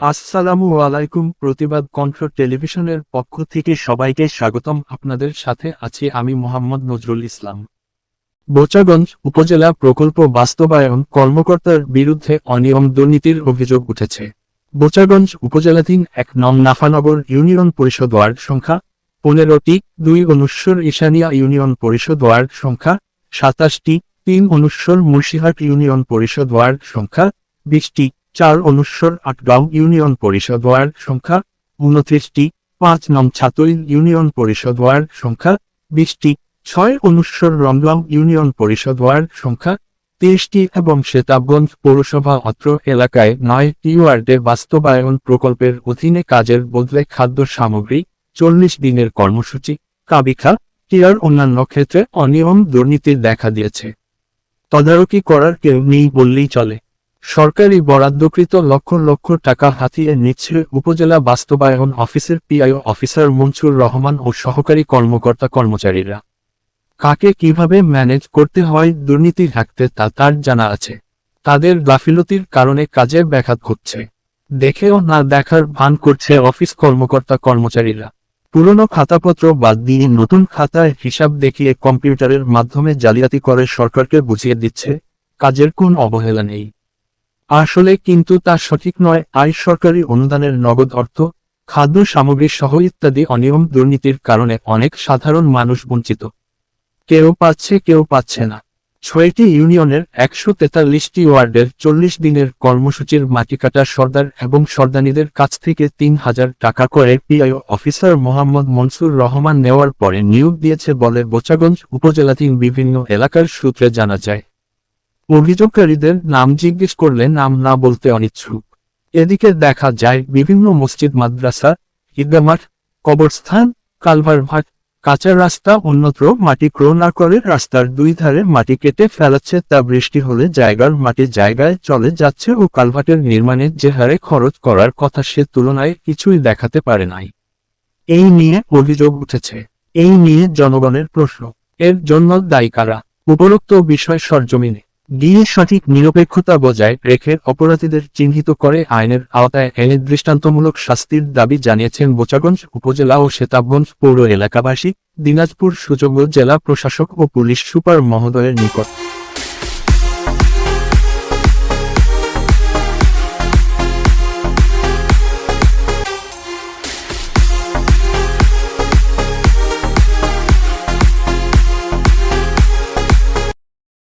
আসসালামু আলাইকুম, প্রতিবাদ কণ্ঠ টেলিভিশনের পক্ষ থেকে সবাইকে স্বাগতম। আপনাদের সাথে আছি আমি মোহাম্মদ নজরুল ইসলাম। বোচাগঞ্জ উপজেলা প্রকল্প বাস্তবায়ন কর্মকর্তার বিরুদ্ধে অনিয়ম দুর্নীতির অভিযোগ উঠেছে। বোচাগঞ্জ উপজেলাধীন এক নম নাফানগর ইউনিয়ন পরিষদ ওয়ার্ড সংখ্যা পনেরোটি, দুই অনুস্বর ঈশানিয়া ইউনিয়ন পরিষদ ওয়ার্ড সংখ্যা, সাতাশটি, তিন অনুস্বর মুর্শিহাট ইউনিয়ন পরিষদ ওয়ার্ড সংখ্যা, বিশটি, চার অনুস্বর আটগাঁও ইউনিয়ন পরিষদ ওয়ার্ড সংখ্যা, উনত্রিশটি, পাঁচ নং ছাতইল ইউনিয়ন পরিষদ ওয়ার্ড সংখ্যা, বিশটি, ছয় অনুস্বর রমগাঁও ইউনিয়ন পরিষদ ওয়ার্ড সংখ্যা, তেইশটি এবং সেতাবগঞ্জ পৌরসভা অত্র এলাকায় নয়টি ওয়ার্ডে বাস্তবায়ন প্রকল্পের অধীনে কাজের বদলে খাদ্য সামগ্রী চল্লিশ দিনের কর্মসূচি, কাবিখা টিয়ার অন্যান্য ক্ষেত্রে অনিয়ম দুর্নীতি দেখা দিয়েছে। তদারকি করার কেউ নেই বললেই চলে। সরকারি বরাদ্দকৃত লক্ষ লক্ষ টাকা হাতিয়ে নিচ্ছে উপজেলা বাস্তবায়ন অফিসের পিআইও অফিসার মনসুর রহমান ও সহকারী কর্মকর্তা কর্মচারীরা। কাকে কীভাবে ম্যানেজ করতে হয়, দুর্নীতি ঢাকতে তা তার জানা আছে। তাদের গাফিলতির কারণে কাজে ব্যাঘাত ঘটছে। দেখেও না দেখার ভান করছে অফিস কর্মকর্তা কর্মচারীরা। পুরনো খাতাপত্র বাদ দিয়ে নতুন খাতায় হিসাব দেখিয়ে কম্পিউটারের মাধ্যমে জালিয়াতি করে সরকারকে বুঝিয়ে দিচ্ছে, কাজের কোন অবহেলা নেই। আসলে কিন্তু তা সঠিক নয়, আয় সরকারি অনুদানের নগদ অর্থ, খাদ্য সামগ্রী সহ ইত্যাদি অনিয়ম দুর্নীতির কারণে অনেক সাধারণ মানুষ বঞ্চিত। কেউ পাচ্ছে কেউ পাচ্ছে না। ছয়টি ইউনিয়নের একশো তেতাল্লিশটি ওয়ার্ডের চল্লিশ দিনের কর্মসূচির মাটি কাটা সর্দার এবং সর্দানীদের কাছ থেকে তিন হাজার টাকা করে পিআইও অফিসার মোহাম্মদ মনসুর রহমান নেওয়ার পরে নিয়োগ দিয়েছে বলে বোচাগঞ্জ উপজেলাধীন বিভিন্ন এলাকার সূত্রে জানা যায়। অভিযোগকারীদের নাম জিজ্ঞেস করলে নাম না বলতে অনিচ্ছুক। এদিকে দেখা যায়, বিভিন্ন মসজিদ, মাদ্রাসা ঈদগামাঠ কবরস্থান কালভারভাট কাঁচা রাস্তা অন্যত্র মাটি ক্রো না করে রাস্তার দুই ধারে মাটি কেটে ফেলাচ্ছে তা বৃষ্টি হলে জায়গার মাটি জায়গায় চলে যাচ্ছে ও কালভাটের নির্মাণের যে হারে খরচ করার কথা সে তুলনায় কিছুই দেখাতে পারে নাই। এই নিয়ে অভিযোগ উঠেছে। এই নিয়ে জনগণের প্রশ্ন। এর জন্য দায়ী কারা? উপরোক্ত বিষয় সরজমিনে। গিয়ে সঠিক নিরপেক্ষতা বজায় রেখে অপরাধীদের চিহ্নিত করে আইনের আওতায় এনে দৃষ্টান্তমূলক শাস্তির দাবি জানিয়েছেন বোচাগঞ্জ উপজেলা ও সেতাবগঞ্জ পৌর এলাকাবাসী, দিনাজপুর সুযোগ্য জেলা প্রশাসক ও পুলিশ সুপার মহোদয়ের নিকট।